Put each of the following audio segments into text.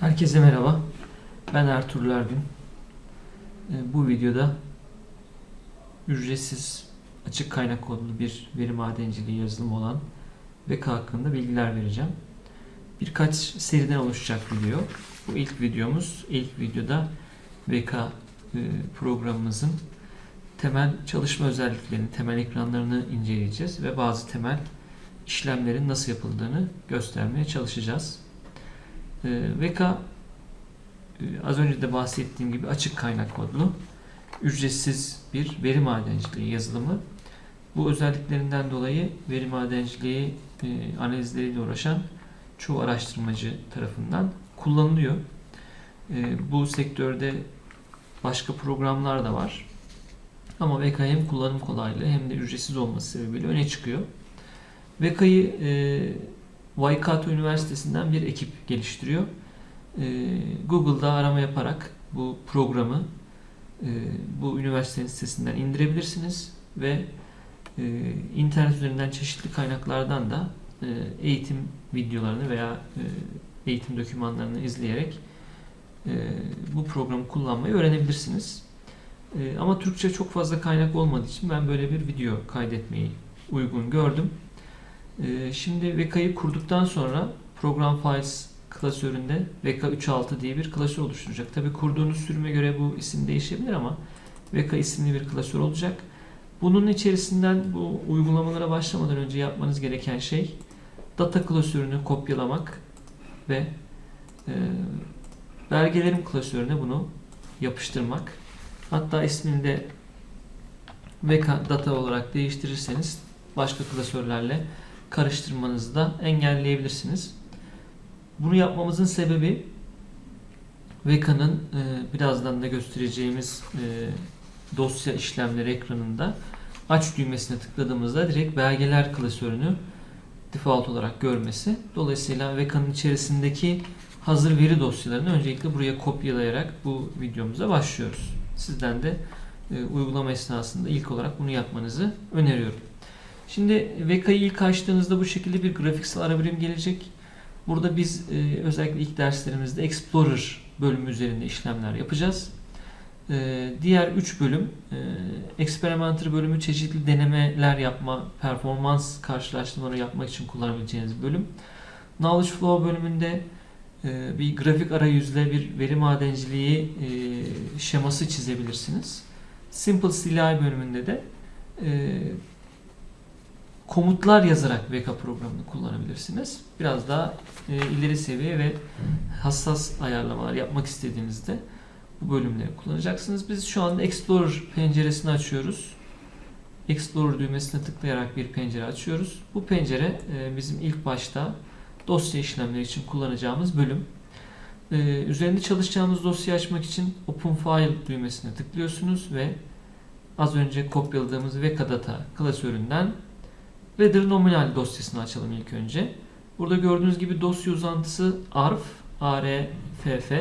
Herkese merhaba. Ben Ertuğrul Ergün. Ee, Bu videoda ücretsiz açık kaynak kodlu bir veri madenciliği yazılımı olan Veka hakkında bilgiler vereceğim. Birkaç seriden oluşacak video. Bu ilk videomuz. İlk videoda Veka e, programımızın temel çalışma özelliklerini, temel ekranlarını inceleyeceğiz ve bazı temel işlemlerin nasıl yapıldığını göstermeye çalışacağız. Ee, Veka e, az önce de bahsettiğim gibi açık kaynak kodlu, ücretsiz bir veri madenciliği yazılımı. Bu özelliklerinden dolayı veri madenciliği e, analizleriyle uğraşan çoğu araştırmacı tarafından kullanılıyor. E, Bu sektörde başka programlar da var. Ama VK hem kullanım kolaylığı hem de ücretsiz olması sebebiyle öne çıkıyor. VK'yı e, Waikato Üniversitesi'nden bir ekip geliştiriyor. Ee, Google'da arama yaparak bu programı e, bu üniversitenin sitesinden indirebilirsiniz ve e, internet üzerinden çeşitli kaynaklardan da e, eğitim videolarını veya eğitim dokümanlarını izleyerek bu programı kullanmayı öğrenebilirsiniz. Ama Türkçe çok fazla kaynak olmadığı için ben böyle bir video kaydetmeyi uygun gördüm. Ee, Şimdi VK'yı kurduktan sonra Program Files klasöründe VK36 diye bir klasör oluşturacak. Tabi kurduğunuz sürüme göre bu isim değişebilir ama VK isimli bir klasör olacak. Bunun içerisinden bu uygulamalara başlamadan önce yapmanız gereken şey data klasörünü kopyalamak ve e, belgelerim klasörüne bunu yapıştırmak. Hatta ismini de VK data olarak değiştirirseniz başka klasörlerle karıştırmanızı da engelleyebilirsiniz. Bunu yapmamızın sebebi Veka'nın e, birazdan da göstereceğimiz e, dosya işlemleri ekranında aç düğmesine tıkladığımızda direkt belgeler klasörünü default olarak görmesi. Dolayısıyla Veka'nın içerisindeki hazır veri dosyalarını öncelikle buraya kopyalayarak bu videomuza başlıyoruz. Sizden de e, uygulama esnasında ilk olarak bunu yapmanızı öneriyorum. Şimdi VK'yı ilk açtığınızda bu şekilde bir grafiksel ara gelecek. Burada biz e, özellikle ilk derslerimizde Explorer bölümü üzerinde işlemler yapacağız. E, diğer 3 bölüm e, Experimenter bölümü çeşitli denemeler yapma, performans karşılaştırmaları yapmak için kullanabileceğiniz bölüm. Knowledge Flow bölümünde e, bir grafik arayüzle bir veri madenciliği e, şeması çizebilirsiniz. Simple CLI bölümünde de e, komutlar yazarak VK programını kullanabilirsiniz. Biraz daha e, ileri seviye ve hassas ayarlamalar yapmak istediğinizde bu bölümleri kullanacaksınız. Biz şu anda Explorer penceresini açıyoruz. Explorer düğmesine tıklayarak bir pencere açıyoruz. Bu pencere e, bizim ilk başta dosya işlemleri için kullanacağımız bölüm. E, üzerinde çalışacağımız dosyayı açmak için Open File düğmesine tıklıyorsunuz ve az önce kopyaladığımız VK-Data klasöründen Weather nominal dosyasını açalım ilk önce. Burada gördüğünüz gibi dosya uzantısı arf, arff.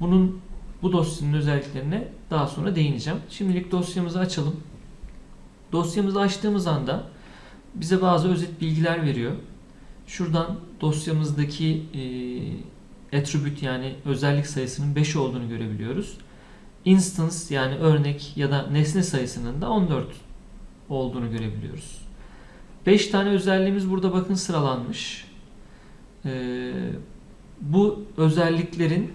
Bunun bu dosyanın özelliklerine daha sonra değineceğim. Şimdilik dosyamızı açalım. Dosyamızı açtığımız anda bize bazı özet bilgiler veriyor. Şuradan dosyamızdaki e, attribute yani özellik sayısının 5 olduğunu görebiliyoruz. Instance yani örnek ya da nesne sayısının da 14 olduğunu görebiliyoruz. 5 tane özelliğimiz burada bakın sıralanmış. Ee, bu özelliklerin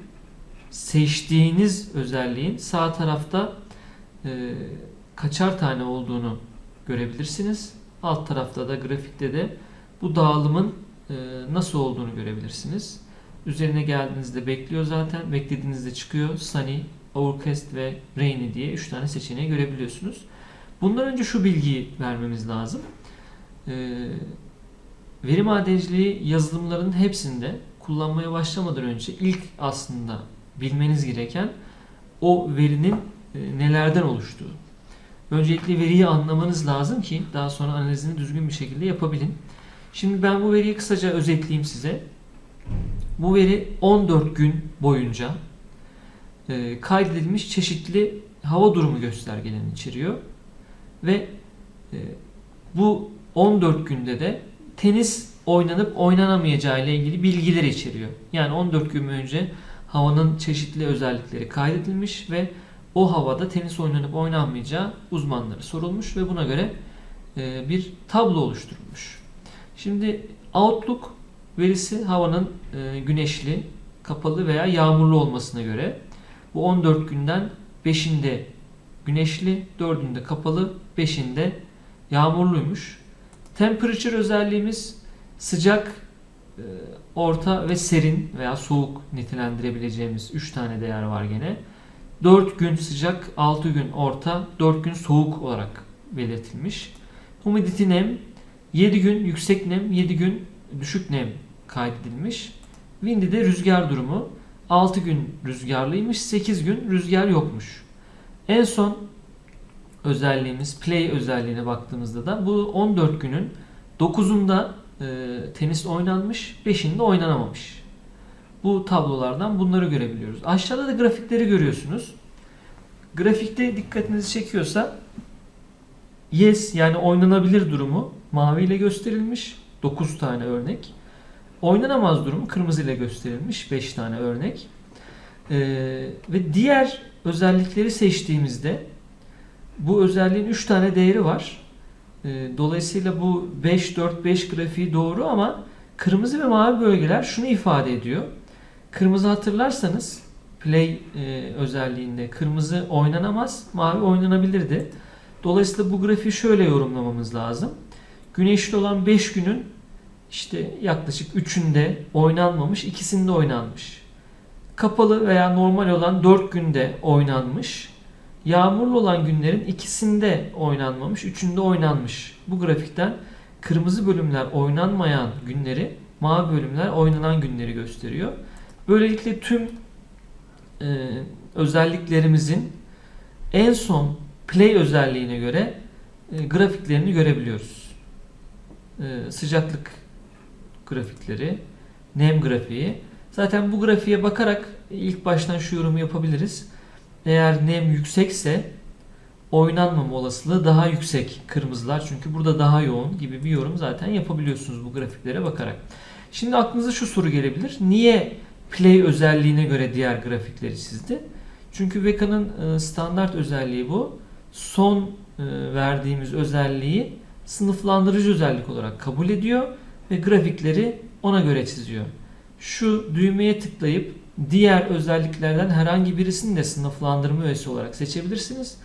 seçtiğiniz özelliğin sağ tarafta e, kaçar tane olduğunu görebilirsiniz. Alt tarafta da grafikte de bu dağılımın e, nasıl olduğunu görebilirsiniz. Üzerine geldiğinizde bekliyor zaten. Beklediğinizde çıkıyor. Sunny, Overcast ve Rainy diye 3 tane seçeneği görebiliyorsunuz. Bundan önce şu bilgiyi vermemiz lazım. Ee, veri madenciliği yazılımlarının hepsinde kullanmaya başlamadan önce ilk aslında bilmeniz gereken o verinin e, nelerden oluştuğu. Öncelikle veriyi anlamanız lazım ki daha sonra analizini düzgün bir şekilde yapabilin. Şimdi ben bu veriyi kısaca özetleyeyim size. Bu veri 14 gün boyunca e, kaydedilmiş çeşitli hava durumu göstergelerini içeriyor ve e, bu 14 günde de tenis oynanıp oynanamayacağı ile ilgili bilgiler içeriyor. Yani 14 gün önce havanın çeşitli özellikleri kaydedilmiş ve o havada tenis oynanıp oynanmayacağı uzmanlara sorulmuş ve buna göre e, bir tablo oluşturulmuş. Şimdi Outlook verisi havanın e, güneşli, kapalı veya yağmurlu olmasına göre bu 14 günden 5'inde güneşli, 4'ünde kapalı, 5'inde yağmurluymuş. Temperature özelliğimiz sıcak, e, orta ve serin veya soğuk nitelendirebileceğimiz 3 tane değer var gene. 4 gün sıcak, 6 gün orta, 4 gün soğuk olarak belirtilmiş. Humidity nem 7 gün yüksek nem, 7 gün düşük nem kaydedilmiş. Windy de rüzgar durumu 6 gün rüzgarlıymış, 8 gün rüzgar yokmuş. En son özelliğimiz play özelliğine baktığımızda da bu 14 günün 9'unda e, tenis oynanmış, 5'inde oynanamamış. Bu tablolardan bunları görebiliyoruz. Aşağıda da grafikleri görüyorsunuz. Grafikte dikkatinizi çekiyorsa yes yani oynanabilir durumu mavi ile gösterilmiş 9 tane örnek. Oynanamaz durumu kırmızı ile gösterilmiş 5 tane örnek. Ee, ve diğer özellikleri seçtiğimizde bu özelliğin 3 tane değeri var. Ee, dolayısıyla bu 5-4-5 grafiği doğru ama kırmızı ve mavi bölgeler şunu ifade ediyor. Kırmızı hatırlarsanız play e, özelliğinde kırmızı oynanamaz, mavi oynanabilirdi. Dolayısıyla bu grafiği şöyle yorumlamamız lazım. Güneşli olan 5 günün işte yaklaşık 3'ünde oynanmamış, ikisinde oynanmış. Kapalı veya normal olan 4 günde oynanmış. Yağmurlu olan günlerin ikisinde oynanmamış, üçünde oynanmış. Bu grafikten kırmızı bölümler oynanmayan günleri, mavi bölümler oynanan günleri gösteriyor. Böylelikle tüm e, özelliklerimizin en son play özelliğine göre e, grafiklerini görebiliyoruz. E, sıcaklık grafikleri, nem grafiği. Zaten bu grafiğe bakarak ilk baştan şu yorumu yapabiliriz. Eğer nem yüksekse oynanmama olasılığı daha yüksek kırmızılar çünkü burada daha yoğun gibi bir yorum zaten yapabiliyorsunuz bu grafiklere bakarak. Şimdi aklınıza şu soru gelebilir. Niye play özelliğine göre diğer grafikleri çizdi? Çünkü Veka'nın e, standart özelliği bu. Son e, verdiğimiz özelliği sınıflandırıcı özellik olarak kabul ediyor ve grafikleri ona göre çiziyor. Şu düğmeye tıklayıp diğer özelliklerden herhangi birisini de sınıflandırma üyesi olarak seçebilirsiniz.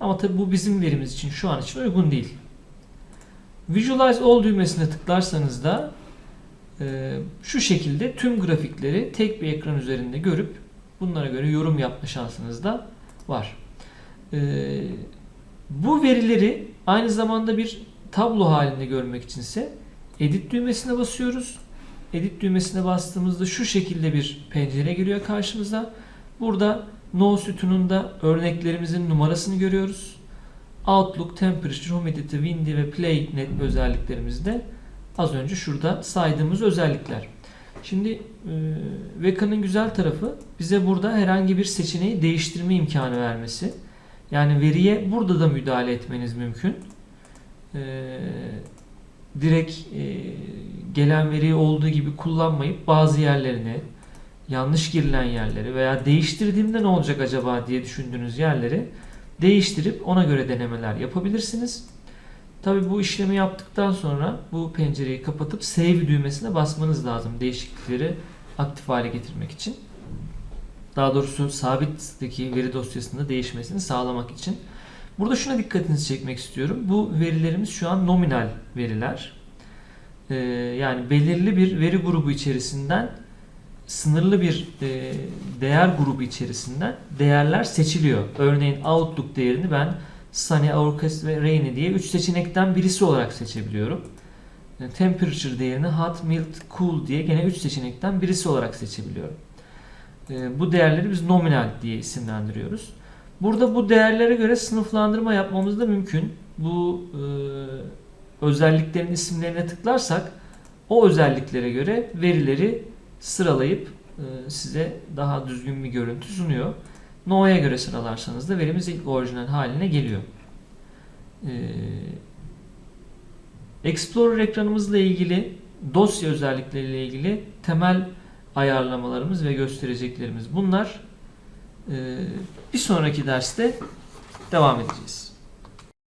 Ama tabi bu bizim verimiz için şu an için uygun değil. Visualize All düğmesine tıklarsanız da e, şu şekilde tüm grafikleri tek bir ekran üzerinde görüp bunlara göre yorum yapma şansınız da var. E, bu verileri aynı zamanda bir tablo halinde görmek içinse Edit düğmesine basıyoruz. Edit düğmesine bastığımızda şu şekilde bir pencere geliyor karşımıza. Burada No sütununda örneklerimizin numarasını görüyoruz. Outlook, Temperature, Humidity, Windy ve Play net özelliklerimizde az önce şurada saydığımız özellikler. Şimdi e, Veka'nın güzel tarafı bize burada herhangi bir seçeneği değiştirme imkanı vermesi. Yani veriye burada da müdahale etmeniz mümkün. E, direkt e, gelen veriyi olduğu gibi kullanmayıp bazı yerlerini yanlış girilen yerleri veya değiştirdiğimde ne olacak acaba diye düşündüğünüz yerleri değiştirip ona göre denemeler yapabilirsiniz. Tabi bu işlemi yaptıktan sonra bu pencereyi kapatıp save düğmesine basmanız lazım değişiklikleri aktif hale getirmek için. Daha doğrusu sabitteki veri dosyasında değişmesini sağlamak için. Burada şuna dikkatinizi çekmek istiyorum. Bu verilerimiz şu an nominal veriler. Ee, yani belirli bir veri grubu içerisinden sınırlı bir e, değer grubu içerisinden değerler seçiliyor. Örneğin Outlook değerini ben Sunny, Overcast ve Rainy diye 3 seçenekten birisi olarak seçebiliyorum. E, temperature değerini Hot, Mild, Cool diye gene 3 seçenekten birisi olarak seçebiliyorum. E, bu değerleri biz nominal diye isimlendiriyoruz. Burada bu değerlere göre sınıflandırma yapmamız da mümkün. Bu e, özelliklerin isimlerine tıklarsak o özelliklere göre verileri sıralayıp e, size daha düzgün bir görüntü sunuyor. No'ya göre sıralarsanız da verimiz ilk orijinal haline geliyor. E, Explorer ekranımızla ilgili dosya özellikleriyle ilgili temel ayarlamalarımız ve göstereceklerimiz bunlar. Ee, bir sonraki derste devam edeceğiz.